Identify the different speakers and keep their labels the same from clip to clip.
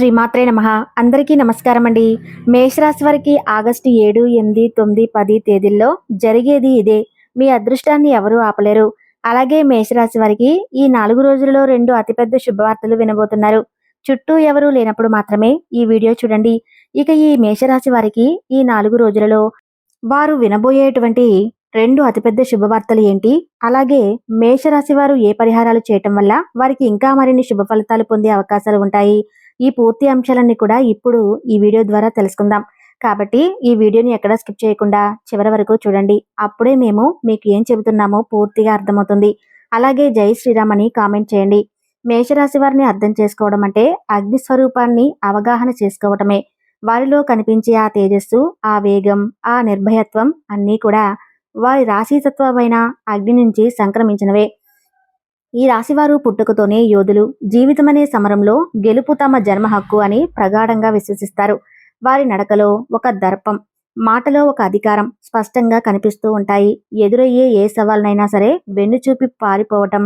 Speaker 1: శ్రీమాత్రే నమ. అందరికీ నమస్కారం అండి మేషరాశి వారికి ఆగస్టు ఏడు ఎనిమిది తొమ్మిది పది తేదీల్లో జరిగేది ఇదే. మీ అదృష్టాన్ని ఎవరూ ఆపలేరు. అలాగే మేషరాశి వారికి ఈ నాలుగు రోజులలో రెండు అతిపెద్ద శుభవార్తలు వినబోతున్నారు. చుట్టూ ఎవరూ లేనప్పుడు మాత్రమే ఈ వీడియో చూడండి. ఇక ఈ మేషరాశి వారికి ఈ నాలుగు రోజులలో వారు వినబోయేటువంటి రెండు అతిపెద్ద శుభవార్తలు ఏంటి? అలాగే మేషరాశి వారు ఏ పరిహారాలు చేయటం వల్ల వారికి ఇంకా మరిన్ని శుభ ఫలితాలు పొందే అవకాశాలు ఉంటాయి? ఈ పూర్తి అంశాలన్నీ కూడా ఇప్పుడు ఈ వీడియో ద్వారా తెలుసుకుందాం. కాబట్టి ఈ వీడియోని ఎక్కడ స్కిప్ చేయకుండా చివరి వరకు చూడండి. అప్పుడే మేము మీకు ఏం చెబుతున్నామో పూర్తిగా అర్థమవుతుంది. అలాగే జై శ్రీరామ్ అని కామెంట్ చేయండి. మేషరాశి వారిని అర్థం చేసుకోవడం అంటే అగ్ని స్వరూపాన్ని అవగాహన చేసుకోవటమే. వారిలో కనిపించే ఆ తేజస్సు ఆ వేగం ఆ నిర్భయత్వం అన్నీ కూడా వారి రాశితత్వమైన అగ్ని నుంచి సంక్రమించినవే. ఈ రాశివారు పుట్టుకతోనే యోధులు. జీవితమనే సమరంలో గెలుపు తమ జన్మ హక్కు అని ప్రగాఢంగా విశ్వసిస్తారు. వారి నడకలో ఒక దర్పం మాటలో ఒక అధికారం స్పష్టంగా కనిపిస్తూ ఉంటాయి. ఎదురయ్యే ఏ సవాల్నైనా సరే వెన్ను చూపి పారిపోవటం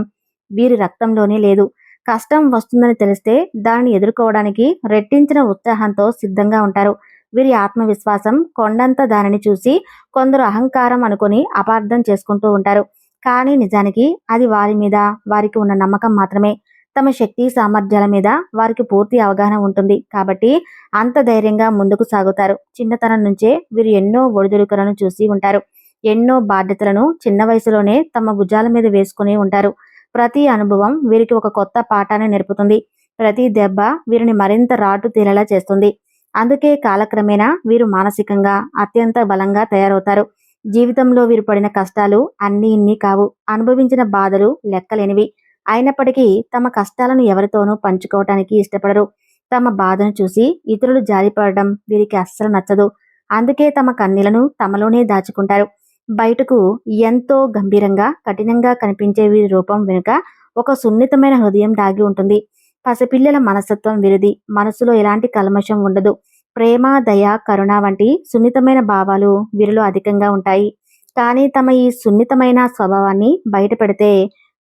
Speaker 1: వీరి రక్తంలోనే లేదు. కష్టం వస్తుందని తెలిస్తే దానిని ఎదుర్కోవడానికి రెట్టించిన ఉత్సాహంతో సిద్ధంగా ఉంటారు. వీరి ఆత్మవిశ్వాసం కొండంత దానిని చూసి కొందరు అహంకారం అనుకొని అపార్థం చేసుకుంటూ ఉంటారు. కానీ నిజానికి అది వారి మీద వారికి ఉన్న నమ్మకం మాత్రమే. తమ శక్తి సామర్థ్యాల మీద వారికి పూర్తి అవగాహన ఉంటుంది. కాబట్టి అంత ధైర్యంగా ముందుకు సాగుతారు. చిన్నతనం నుంచే వీరు ఎన్నో ఒడిదుడుకులను చూసి ఉంటారు. ఎన్నో బాధ్యతలను చిన్న వయసులోనే తమ భుజాల మీద వేసుకుని ఉంటారు. ప్రతి అనుభవం వీరికి ఒక కొత్త పాఠాన్ని నేర్పుతుంది. ప్రతి దెబ్బ వీరిని మరింత రాటు తీరేలా చేస్తుంది. అందుకే కాలక్రమేణా వీరు మానసికంగా అత్యంత బలంగా తయారవుతారు. జీవితంలో వీరు పడిన కష్టాలు అన్ని ఇన్ని కావు. అనుభవించిన బాధలు లెక్కలేనివి. అయినప్పటికీ తమ కష్టాలను ఎవరితోనూ పంచుకోవటానికి ఇష్టపడరు. తమ బాధను చూసి ఇతరులు జారిపడడం వీరికి అస్సలు నచ్చదు. అందుకే తమ కన్నీలను తమలోనే దాచుకుంటారు. బయటకు ఎంతో గంభీరంగా కఠినంగా కనిపించే వీరి రూపం వెనుక ఒక సున్నితమైన హృదయం దాగి ఉంటుంది. పసిపిల్లల మనస్తత్వం వీరిది. మనసులో ఎలాంటి కల్మషం ఉండదు. ప్రేమ దయ కరుణ వంటి సున్నితమైన భావాలు వీరిలో అధికంగా ఉంటాయి. కానీ తమ ఈ సున్నితమైన స్వభావాన్ని బయటపెడితే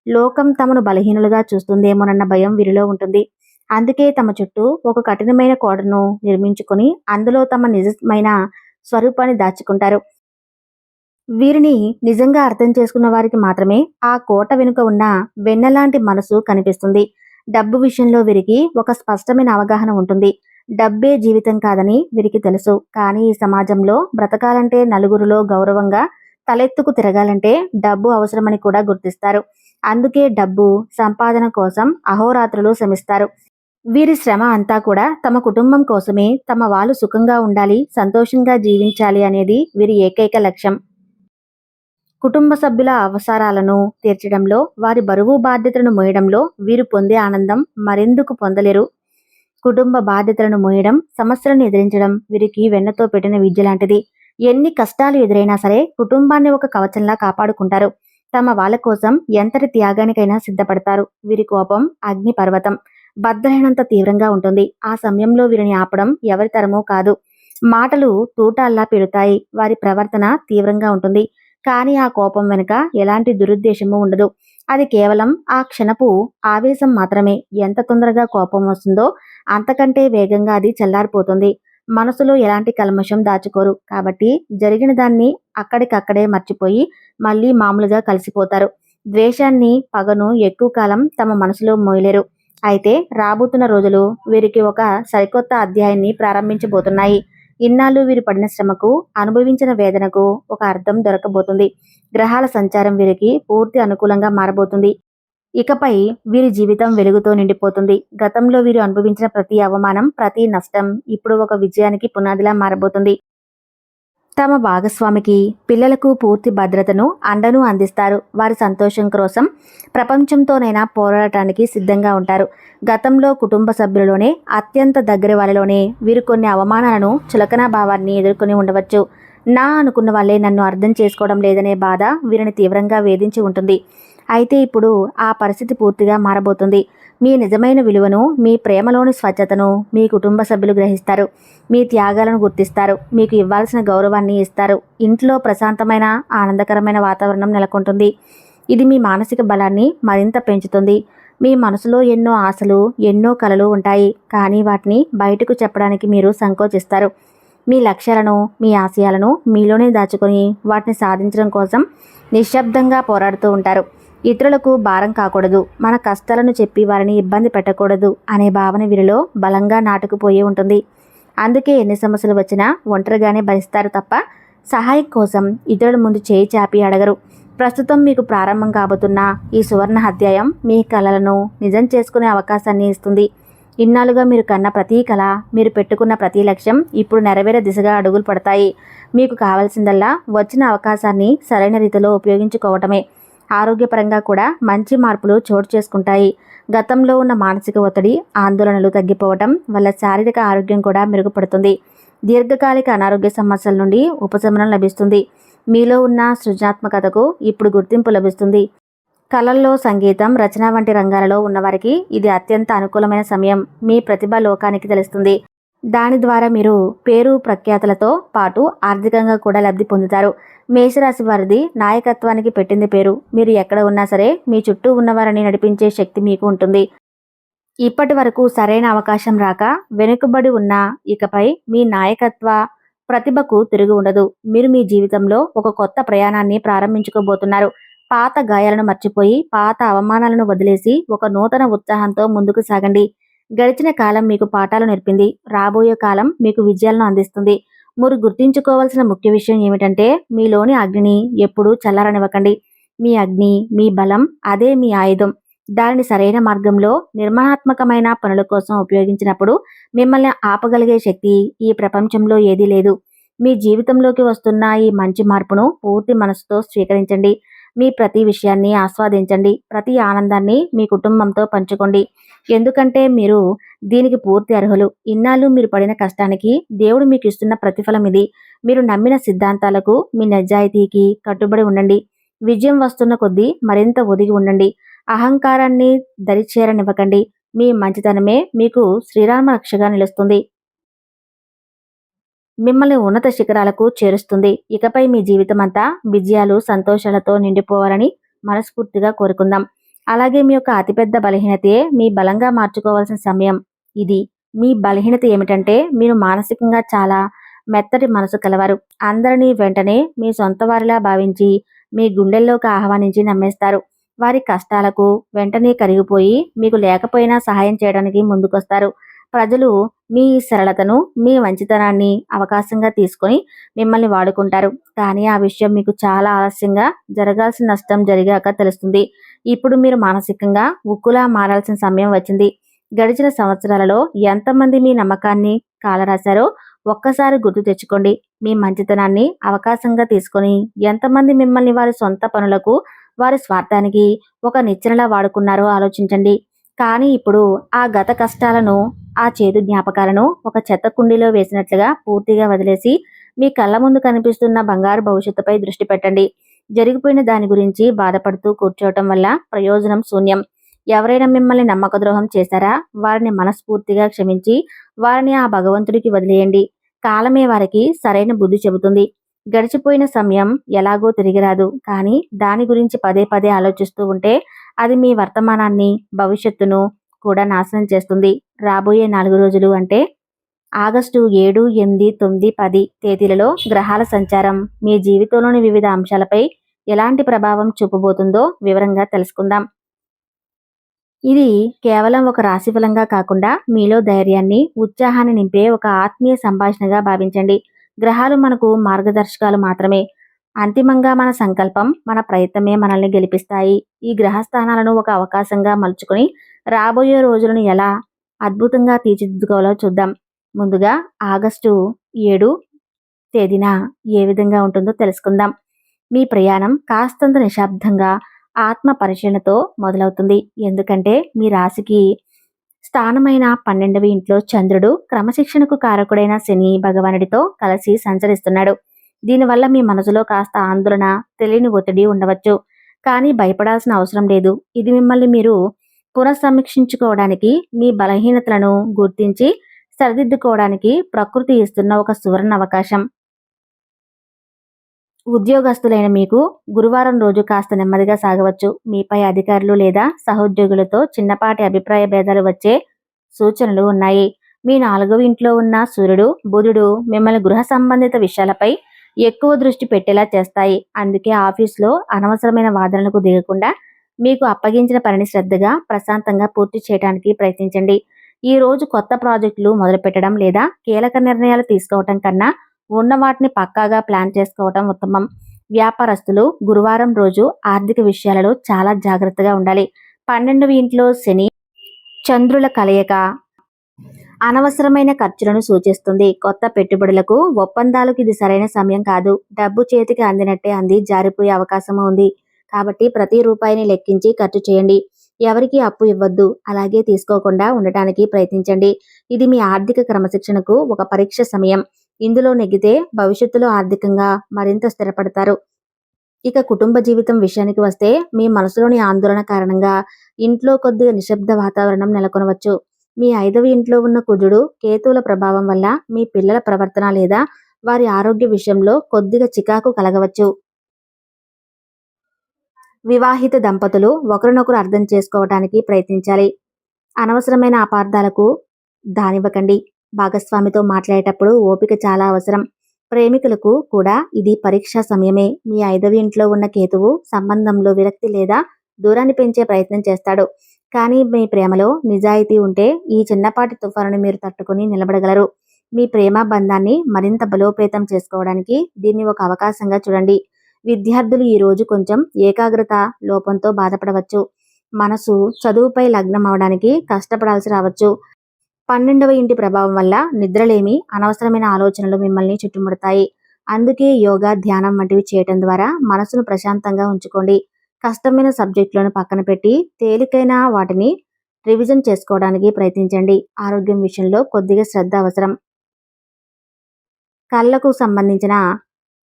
Speaker 1: లోకం తమను బలహీనులుగా చూస్తుందేమోనన్న భయం వీరిలో ఉంటుంది. అందుకే తమ చుట్టూ ఒక కఠినమైన కోటను నిర్మించుకొని అందులో తమ నిజమైన స్వరూపాన్ని దాచుకుంటారు. వీరిని నిజంగా అర్థం చేసుకున్న వారికి మాత్రమే ఆ కోట వెనుక ఉన్న వెన్నెలాంటి మనసు కనిపిస్తుంది. డబ్బు విషయంలో వీరికి ఒక స్పష్టమైన అవగాహన ఉంటుంది. డబ్బే జీవితం కాదని వీరికి తెలుసు. కానీ ఈ సమాజంలో బ్రతకాలంటే నలుగురిలో గౌరవంగా తలెత్తుకు తిరగాలంటే డబ్బు అవసరమని కూడా గుర్తిస్తారు. అందుకే డబ్బు సంపాదన కోసం అహోరాత్రులు శ్రమిస్తారు. వీరి శ్రమ అంతా కూడా తమ కుటుంబం కోసమే తమ వాళ్ళు సుఖంగా ఉండాలి సంతోషంగా జీవించాలి అనేది వీరి ఏకైక లక్ష్యం. కుటుంబ సభ్యుల అవసరాలను తీర్చడంలో వారి బరువు బాధ్యతలను మోయడంలో వీరు పొందే ఆనందం మరెందుకు పొందలేరు. కుటుంబ బాధ్యతలను మోయడం సమస్యలను ఎదిరించడం వీరికి వెన్నతో పెట్టిన విద్య లాంటిది. ఎన్ని కష్టాలు ఎదురైనా సరే కుటుంబాన్ని ఒక కవచంలా కాపాడుకుంటారు. తమ వాళ్ళ కోసం ఎంతటి త్యాగానికైనా సిద్ధపడతారు. వీరి కోపం అగ్ని పర్వతం బద్దలైనంత తీవ్రంగా ఉంటుంది. ఆ సమయంలో వీరిని ఆపడం ఎవరి తరమో కాదు. మాటలు తూటాల్లా పెడతాయి వారి ప్రవర్తన తీవ్రంగా ఉంటుంది. కానీ ఆ కోపం వెనుక ఎలాంటి దురుద్దేశము ఉండదు. అది కేవలం ఆ క్షణపు ఆవేశం మాత్రమే. ఎంత తొందరగా కోపం వస్తుందో అంతకంటే వేగంగా అది చల్లారిపోతుంది. మనసులో ఎలాంటి కల్మషం దాచుకోరు. కాబట్టి జరిగిన దాన్ని అక్కడికక్కడే మర్చిపోయి మళ్ళీ మామూలుగా కలిసిపోతారు. ద్వేషాన్ని పగను ఎక్కువ కాలం తమ మనసులో మోయలేరు. అయితే రాబోతున్న రోజులు వీరికి ఒక సరికొత్త అధ్యాయాన్ని ప్రారంభించబోతున్నాయి. ఇన్నాళ్ళు వీరు పడిన శ్రమకు అనుభవించిన వేదనకు ఒక అర్థం దొరకబోతుంది. గ్రహాల సంచారం వీరికి పూర్తి అనుకూలంగా మారబోతుంది. ఇకపై వీరి జీవితం వెలుగుతో నిండిపోతుంది. గతంలో వీరు అనుభవించిన ప్రతి అవమానం ప్రతి నష్టం ఇప్పుడు ఒక విజయానికి పునాదిలా మారబోతుంది. తమ భాగస్వామికి పిల్లలకు పూర్తి భద్రతను అండను అందిస్తారు. వారి సంతోషం కోసం ప్రపంచంతోనైనా పోరాడటానికి సిద్ధంగా ఉంటారు. గతంలో కుటుంబ సభ్యులలోనే అత్యంత దగ్గర వాళ్ళలోనే వీరు కొన్ని అవమానాలను చులకనా భావాన్ని ఎదుర్కొని ఉండవచ్చు. నా అనుకున్న వాళ్ళే నన్ను అర్థం చేసుకోవడం లేదనే బాధ వీరిని తీవ్రంగా వేధించి ఉంటుంది. అయితే ఇప్పుడు ఆ పరిస్థితి పూర్తిగా మారబోతుంది. మీ నిజమైన విలువను మీ ప్రేమలోని స్వచ్ఛతను మీ కుటుంబ సభ్యులు గ్రహిస్తారు. మీ త్యాగాలను గుర్తిస్తారు. మీకు ఇవ్వాల్సిన గౌరవాన్ని ఇస్తారు. ఇంట్లో ప్రశాంతమైన ఆనందకరమైన వాతావరణం నెలకొంటుంది. ఇది మీ మానసిక బలాన్ని మరింత పెంచుతుంది. మీ మనసులో ఎన్నో ఆశలు ఎన్నో కలలు ఉంటాయి. కానీ వాటిని బయటకు చెప్పడానికి మీరు సంకోచిస్తారు. మీ లక్ష్యాలను మీ ఆశయాలను మీలోనే దాచుకొని వాటిని సాధించడం కోసం నిశ్శబ్దంగా పోరాడుతూ ఉంటారు. ఇతరులకు భారం కాకూడదు మన కష్టాలను చెప్పి వారిని ఇబ్బంది పెట్టకూడదు అనే భావన వీరిలో బలంగా నాటుకుపోయి ఉంటుంది. అందుకే ఎన్ని సమస్యలు వచ్చినా ఒంటరిగానే భరిస్తారు తప్ప సహాయం కోసం ఇతరుల ముందు చేయి చాపి అడగరు. ప్రస్తుతం మీకు ప్రారంభం కాబోతున్న ఈ సువర్ణ అధ్యాయం మీ కళలను నిజం చేసుకునే అవకాశాన్ని ఇస్తుంది. ఇన్నాళ్ళుగా మీరు కన్న ప్రతీ కళ మీరు పెట్టుకున్న ప్రతి లక్ష్యం ఇప్పుడు నెరవేరే దిశగా అడుగులు పడతాయి. మీకు కావాల్సిందల్లా వచ్చిన అవకాశాన్ని సరైన రీతిలో ఉపయోగించుకోవటమే. ఆరోగ్యపరంగా కూడా మంచి మార్పులు చోటు చేసుకుంటాయి. గతంలో ఉన్న మానసిక ఒత్తిడి ఆందోళనలు తగ్గిపోవటం వల్ల శారీరక ఆరోగ్యం కూడా మెరుగుపడుతుంది. దీర్ఘకాలిక అనారోగ్య సమస్యల నుండి ఉపశమనం లభిస్తుంది. మీలో ఉన్న సృజనాత్మకతకు ఇప్పుడు గుర్తింపు లభిస్తుంది. కళల్లో సంగీతం రచన వంటి రంగాలలో ఉన్నవారికి ఇది అత్యంత అనుకూలమైన సమయం. మీ ప్రతిభ లోకానికి తెలుస్తుంది. దాని ద్వారా మీరు పేరు ప్రఖ్యాతులతో పాటు ఆర్థికంగా కూడా లబ్ధి పొందుతారు. మేషరాశి వారిది నాయకత్వానికి పెట్టింది పేరు. మీరు ఎక్కడ ఉన్నా సరే మీ చుట్టూ ఉన్నవారిని నడిపించే శక్తి మీకు ఉంటుంది. ఇప్పటి వరకు సరైన అవకాశం రాక వెనుకబడి ఉన్న ఇకపై మీ నాయకత్వ ప్రతిభకు తిరిగి ఉండదు. మీరు మీ జీవితంలో ఒక కొత్త ప్రయాణాన్ని ప్రారంభించుకోబోతున్నారు. పాత గాయాలను మర్చిపోయి పాత అవమానాలను వదిలేసి ఒక నూతన ఉత్సాహంతో ముందుకు సాగండి. గడిచిన కాలం మీకు పాఠాలు నేర్పింది. రాబోయే కాలం మీకు విజయాలను అందిస్తుంది. మీరు గుర్తించుకోవాల్సిన ముఖ్య విషయం ఏమిటంటే మీలోని అగ్నిని ఎప్పుడూ చల్లారనివ్వకండి. మీ అగ్ని మీ బలం అదే మీ ఆయుధం. దానిని సరైన మార్గంలో నిర్మాణాత్మకమైన పనుల కోసం ఉపయోగించినప్పుడు మిమ్మల్ని ఆపగలిగే శక్తి ఈ ప్రపంచంలో ఏదీ లేదు. మీ జీవితంలోకి వస్తున్న ఈ మంచి మార్పును పూర్తి మనసుతో స్వీకరించండి. మీ ప్రతి విషయాన్ని ఆస్వాదించండి. ప్రతి ఆనందాన్ని మీ కుటుంబంతో పంచుకోండి. ఎందుకంటే మీరు దీనికి పూర్తి అర్హులు. ఇన్నాళ్ళు మీరు పడిన కష్టానికి దేవుడు మీకు ఇస్తున్న ప్రతిఫలం ఇది. మీరు నమ్మిన సిద్ధాంతాలకు మీ నిజాయితీకి కట్టుబడి ఉండండి. విజయం వస్తున్న కొద్దీ మరింత ఒదిగి ఉండండి. అహంకారాన్ని దరిచేరనివ్వకండి. మీ మంచితనమే మీకు శ్రీరామ రక్షగా నిలుస్తుంది. మిమ్మల్ని ఉన్నత శిఖరాలకు చేరుస్తుంది. ఇకపై మీ జీవితం అంతా విజయాలు సంతోషాలతో నిండిపోవాలని మనస్ఫూర్తిగా కోరుకుందాం. అలాగే మీ యొక్క అతిపెద్ద బలహీనతే మీ బలంగా మార్చుకోవాల్సిన సమయం ఇది. మీ బలహీనత ఏమిటంటే మీరు మానసికంగా చాలా మెత్తటి మనసు కలవారు. అందరినీ వెంటనే మీ సొంత వారిలా భావించి మీ గుండెల్లోకి ఆహ్వానించి నమ్మేస్తారు. వారి కష్టాలకు వెంటనే కరిగిపోయి మీకు లేకపోయినా సహాయం చేయడానికి ముందుకొస్తారు. ప్రజలు మీ సరళతను మీ మంచితనాన్ని అవకాశంగా తీసుకొని మిమ్మల్ని వాడుకుంటారు. కానీ ఆ విషయం మీకు చాలా ఆలస్యంగా జరగాల్సిన నష్టం జరిగాక తెలుస్తుంది. ఇప్పుడు మీరు మానసికంగా ఉక్కులా మారాల్సిన సమయం వచ్చింది. గడిచిన సంవత్సరాలలో ఎంతమంది మీ నమ్మకాన్ని కాలరాశారో ఒక్కసారి గుర్తు తెచ్చుకోండి. మీ మంచితనాన్ని అవకాశంగా తీసుకొని ఎంతమంది మిమ్మల్ని వారి సొంత పనులకు వారి స్వార్థానికి ఒక నిచ్చెనలా వాడుకున్నారో ఆలోచించండి. కానీ ఇప్పుడు ఆ గత కష్టాలను ఆ చేదు జ్ఞాపకాలను ఒక చెత్త కుండీలో వేసినట్లుగా పూర్తిగా వదిలేసి మీ కళ్ళ ముందు కనిపిస్తున్న బంగారు భవిష్యత్తుపై దృష్టి పెట్టండి. జరిగిపోయిన దాని గురించి బాధపడుతూ కూర్చోవటం వల్ల ప్రయోజనం శూన్యం. ఎవరైనా మిమ్మల్ని నమ్మక ద్రోహం చేశారా? వారిని మనస్ఫూర్తిగా క్షమించి వారిని ఆ భగవంతుడికి వదిలేయండి. కాలమే వారికి సరైన బుద్ధి చెబుతుంది. గడిచిపోయిన సమయం ఎలాగో తిరిగి రాదు. కానీ దాని గురించి పదే పదే ఆలోచిస్తూ ఉంటే అది మీ వర్తమానాన్ని భవిష్యత్తును కూడా నాశనం చేస్తుంది. రాబోయే నాలుగు రోజులు అంటే ఆగస్టు ఏడు ఎనిమిది తొమ్మిది పది తేదీలలో గ్రహాల సంచారం. మీ జీవితంలోని వివిధ అంశాలపై ఎలాంటి ప్రభావం చూపబోతుందో వివరంగా తెలుసుకుందాం. ఇది కేవలం ఒక రాశిఫలంగా కాకుండా మీలో ధైర్యాన్ని ఉత్సాహాన్ని నింపే ఒక ఆత్మీయ సంభాషణగా భావించండి. గ్రహాలు మనకు మార్గదర్శకాలు మాత్రమే. అంతిమంగా మన సంకల్పం మన ప్రయత్నమే మనల్ని గెలిపిస్తాయి. ఈ గ్రహస్థానాలను ఒక అవకాశంగా మలుచుకొని రాబోయే రోజులను ఎలా అద్భుతంగా తీర్చిదిద్దుకోవాలో చూద్దాం. ముందుగా ఆగస్టు ఏడు తేదీన ఏ విధంగా ఉంటుందో తెలుసుకుందాం. మీ ప్రయాణం కాస్తంత నిశ్శబ్దంగా ఆత్మ పరిశీలనతో మొదలవుతుంది. ఎందుకంటే మీ రాశికి స్థానమైన పన్నెండవ ఇంట్లో చంద్రుడు క్రమశిక్షణకు కారకుడైన శని భగవానుడితో కలిసి సంచరిస్తున్నాడు. దీనివల్ల మీ మనసులో కాస్త ఆందోళన తెలియని ఒత్తిడి ఉండవచ్చు. కానీ భయపడాల్సిన అవసరం లేదు. ఇది మిమ్మల్ని మీరు పునఃసమీక్షించుకోవడానికి మీ బలహీనతలను గుర్తించి సరిదిద్దుకోవడానికి ప్రకృతి ఇస్తున్న ఒక సువర్ణ అవకాశం. ఉద్యోగస్తులైన మీకు గురువారం రోజు కాస్త నెమ్మదిగా సాగవచ్చు. మీపై అధికారులు లేదా సహోద్యోగులతో చిన్నపాటి అభిప్రాయ భేదాలు వచ్చే సూచనలు ఉన్నాయి. మీ నాలుగవ ఇంట్లో ఉన్న సూర్యుడు బుధుడు మిమ్మల్ని గృహ సంబంధిత విషయాలపై ఎక్కువ దృష్టి పెట్టేలా చేస్తాయి. అందుకే ఆఫీస్లో అనవసరమైన వాదనలకు దిగకుండా మీకు అప్పగించిన పనిని శ్రద్ధగా ప్రశాంతంగా పూర్తి చేయడానికి ప్రయత్నించండి. ఈ రోజు కొత్త ప్రాజెక్టులు మొదలుపెట్టడం లేదా కీలక నిర్ణయాలు తీసుకోవటం కన్నా ఉన్న వాటిని పక్కాగా ప్లాన్ చేసుకోవటం ఉత్తమం. వ్యాపారస్తులు గురువారం రోజు ఆర్థిక విషయాలలో చాలా జాగ్రత్తగా ఉండాలి. పన్నెండవ ఇంట్లో శని చంద్రుల కలయిక అనవసరమైన ఖర్చులను సూచిస్తుంది. కొత్త పెట్టుబడులకు ఒప్పందాలకు ఇది సరైన సమయం కాదు. డబ్బు చేతికి అందినట్టే అంది. జారిపోయే అవకాశం ఉంది. కాబట్టి ప్రతి రూపాయిని లెక్కించి ఖర్చు చేయండి. ఎవరికి అప్పు ఇవ్వద్దు. అలాగే తీసుకోకుండా ఉండటానికి ప్రయత్నించండి. ఇది మీ ఆర్థిక క్రమశిక్షణకు ఒక పరీక్ష సమయం. ఇందులో నెగ్గితే భవిష్యత్తులో ఆర్థికంగా మరింత స్థిరపడతారు. ఇక కుటుంబ జీవితం విషయానికి వస్తే మీ మనసులోని ఆందోళన కారణంగా ఇంట్లో కొద్దిగా నిశ్శబ్ద వాతావరణం నెలకొనవచ్చు. మీ ఐదవ ఇంట్లో ఉన్న కుజుడు కేతువుల ప్రభావం వల్ల మీ పిల్లల ప్రవర్తన లేదా వారి ఆరోగ్య విషయంలో కొద్దిగా చికాకు కలగవచ్చు. వివాహిత దంపతులు ఒకరినొకరు అర్థం చేసుకోవడానికి ప్రయత్నించాలి. అనవసరమైన అపార్థాలకు దానివ్వకండి భాగస్వామితో మాట్లాడేటప్పుడు ఓపిక చాలా అవసరం. ప్రేమికులకు కూడా ఇది పరీక్షా సమయమే. మీ ఐదవ ఇంట్లో ఉన్న కేతువు సంబంధంలో విరక్తి లేదా దూరాన్ని పెంచే ప్రయత్నం చేస్తాడు. కానీ మీ ప్రేమలో నిజాయితీ ఉంటే ఈ చిన్నపాటి తుఫాను మీరు తట్టుకుని నిలబడగలరు. మీ ప్రేమ బంధాన్ని మరింత బలోపేతం చేసుకోవడానికి దీన్ని ఒక అవకాశంగా చూడండి. విద్యార్థులు ఈ రోజు కొంచెం ఏకాగ్రత లోపంతో బాధపడవచ్చు. మనసు చదువుపై లగ్నం అవడానికి కష్టపడాల్సి రావచ్చు. పన్నెండవ ఇంటి ప్రభావం వల్ల నిద్రలేమి అనవసరమైన ఆలోచనలు మిమ్మల్ని చుట్టుముడతాయి. అందుకే యోగా ధ్యానం వంటివి చేయటం ద్వారా మనసును ప్రశాంతంగా ఉంచుకోండి. కష్టమైన సబ్జెక్టులను పక్కన పెట్టి తేలికైన వాటిని రివిజన్ చేసుకోవడానికి ప్రయత్నించండి. ఆరోగ్యం విషయంలో కొద్దిగా శ్రద్ధ అవసరం. కళ్ళకు సంబంధించిన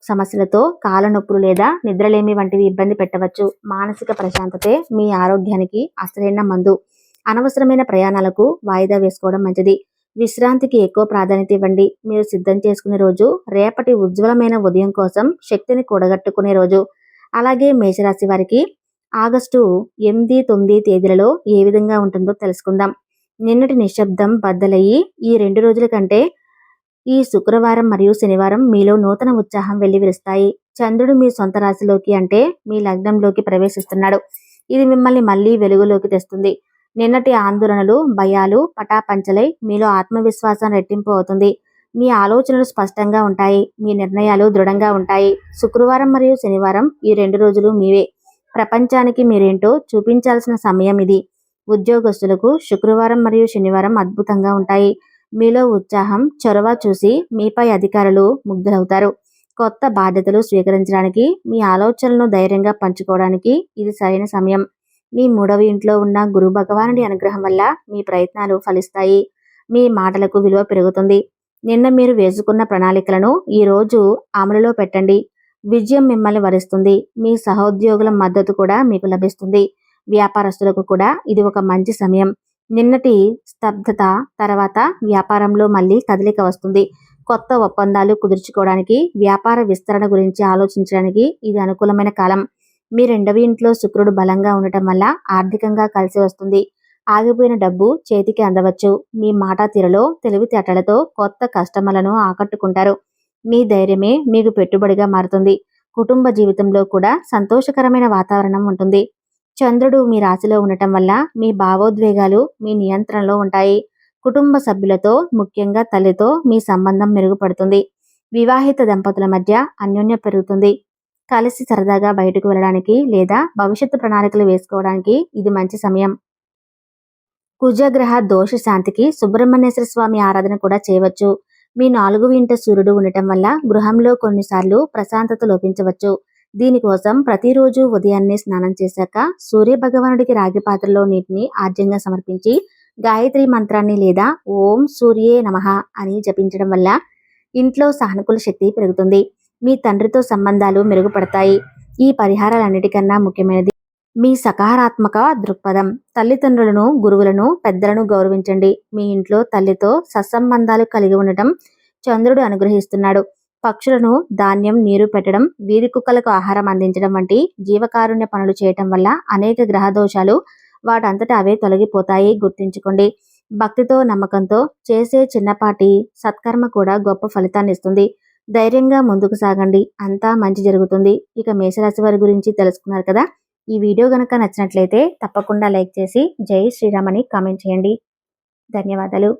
Speaker 1: సమస్యలతో కాలనొప్పులు లేదా నిద్రలేమి వంటివి ఇబ్బంది పెట్టవచ్చు. మానసిక ప్రశాంతతే మీ ఆరోగ్యానికి అసలైన మందు. అనవసరమైన ప్రయాణాలకు వాయిదా వేసుకోవడం మంచిది. విశ్రాంతికి ఎక్కువ ప్రాధాన్యత ఇవ్వండి. మీరు సిద్ధం చేసుకునే రోజు రేపటి ఉజ్వలమైన ఉదయం కోసం శక్తిని కూడగట్టుకునే రోజు. అలాగే మేషరాశి వారికి ఆగస్టు ఎనిమిది తొమ్మిది తేదీలలో ఏ విధంగా ఉంటుందో తెలుసుకుందాం. నిన్నటి నిశ్శబ్దం బద్దలయ్యి ఈ రెండు రోజుల కంటే ఈ శుక్రవారం మరియు శనివారం మీలో నూతన ఉత్సాహం వెల్లివిరుస్తాయి. చంద్రుడు మీ సొంత రాశిలోకి అంటే మీ లగ్నంలోకి ప్రవేశిస్తున్నాడు. ఇది మిమ్మల్ని మళ్ళీ వెలుగులోకి తెస్తుంది. నిన్నటి ఆందోళనలు భయాలు పటాపంచలై మీలో ఆత్మవిశ్వాసం రెట్టింపు అవుతుంది. మీ ఆలోచనలు స్పష్టంగా ఉంటాయి. మీ నిర్ణయాలు దృఢంగా ఉంటాయి. శుక్రవారం మరియు శనివారం ఈ రెండు రోజులు మీవే. ప్రపంచానికి మీరేంటో చూపించాల్సిన సమయం ఇది. ఉద్యోగస్తులకు శుక్రవారం మరియు శనివారం అద్భుతంగా ఉంటాయి. మీలో ఉత్సాహం చొరవ చూసి మీపై అధికారులు ముగ్ధులవుతారు. కొత్త బాధ్యతలు స్వీకరించడానికి మీ ఆలోచనలను ధైర్యంగా పంచుకోవడానికి ఇది సరైన సమయం. మీ మూడవ ఇంట్లో ఉన్న గురు భగవానుడి అనుగ్రహం వల్ల మీ ప్రయత్నాలు ఫలిస్తాయి. మీ మాటలకు విలువ పెరుగుతుంది. నిన్న మీరు వేసుకున్న ప్రణాళికలను ఈరోజు అమలులో పెట్టండి. విజయం మిమ్మల్ని వరిస్తుంది. మీ సహోద్యోగుల మద్దతు కూడా మీకు లభిస్తుంది. వ్యాపారస్తులకు కూడా ఇది ఒక మంచి సమయం. నిన్నటి స్తబ్దత తర్వాత వ్యాపారంలో మళ్ళీ కదలిక వస్తుంది. కొత్త ఒప్పందాలు కుదుర్చుకోవడానికి వ్యాపార విస్తరణ గురించి ఆలోచించడానికి ఇది అనుకూలమైన కాలం. మీ రెండవ ఇంట్లో శుక్రుడు బలంగా ఉండటం వల్ల ఆర్థికంగా కలిసి వస్తుంది. ఆగిపోయిన డబ్బు చేతికి అందవచ్చు. మీ మాట తీరులో తెలివితేటలతో కొత్త కస్టమర్లను ఆకట్టుకుంటారు. మీ ధైర్యమే మీకు పెట్టుబడిగా మారుతుంది. కుటుంబ జీవితంలో కూడా సంతోషకరమైన వాతావరణం ఉంటుంది. చంద్రుడు మీ రాశిలో ఉండటం వల్ల మీ భావోద్వేగాలు మీ నియంత్రణలో ఉంటాయి. కుటుంబ సభ్యులతో ముఖ్యంగా తల్లితో మీ సంబంధం మెరుగుపడుతుంది. వివాహిత దంపతుల మధ్య అన్యోన్య పెరుగుతుంది. కలిసి సరదాగా బయటకు వెళ్ళడానికి లేదా భవిష్యత్తు ప్రణాళికలు వేసుకోవడానికి ఇది మంచి సమయం. కుజగ్రహ దోష శాంతికి సుబ్రహ్మణ్యేశ్వర స్వామి ఆరాధన కూడా చేయవచ్చు. మీ నాలుగు ఇంట సూర్యుడు ఉండటం వల్ల గృహంలో కొన్నిసార్లు ప్రశాంతత లోపించవచ్చు. దీనికోసం ప్రతిరోజు ఉదయాన్నే స్నానం చేశాక సూర్య భగవానుడికి రాగి పాత్రలో నీటిని ఆర్జంగా సమర్పించి గాయత్రి మంత్రాన్ని లేదా ఓం సూర్యే నమః అని జపించడం వల్ల ఇంట్లో సానుకూల శక్తి పెరుగుతుంది. మీ తండ్రితో సంబంధాలు మెరుగుపడతాయి. ఈ పరిహారాలన్నిటికన్నా ముఖ్యమైనది మీ సకారాత్మక దృక్పథం. తల్లిదండ్రులను గురువులను పెద్దలను గౌరవించండి. మీ ఇంట్లో తల్లితో సత్సంబంధాలు కలిగి ఉండటం చంద్రుడు అనుగ్రహిస్తున్నాడు. పక్షులను ధాన్యం నీరు పెట్టడం వీధి కుక్కలకు ఆహారం అందించడం వంటి జీవకారుణ్య పనులు చేయటం వల్ల అనేక గ్రహ దోషాలు వాటంతట అవే తొలగిపోతాయి. గుర్తుంచుకోండి భక్తితో నమ్మకంతో చేసే చిన్నపాటి సత్కర్మ కూడా గొప్ప ఫలితాన్ని ఇస్తుంది. ధైర్యంగా ముందుకు సాగండి అంతా మంచి జరుగుతుంది. ఇక మేషరాశి వారి గురించి తెలుసుకున్నారు కదా ఈ వీడియో గనక నచ్చినట్లయితే తప్పకుండా లైక్ చేసి జై శ్రీరామని కామెంట్ చేయండి. ధన్యవాదాలు.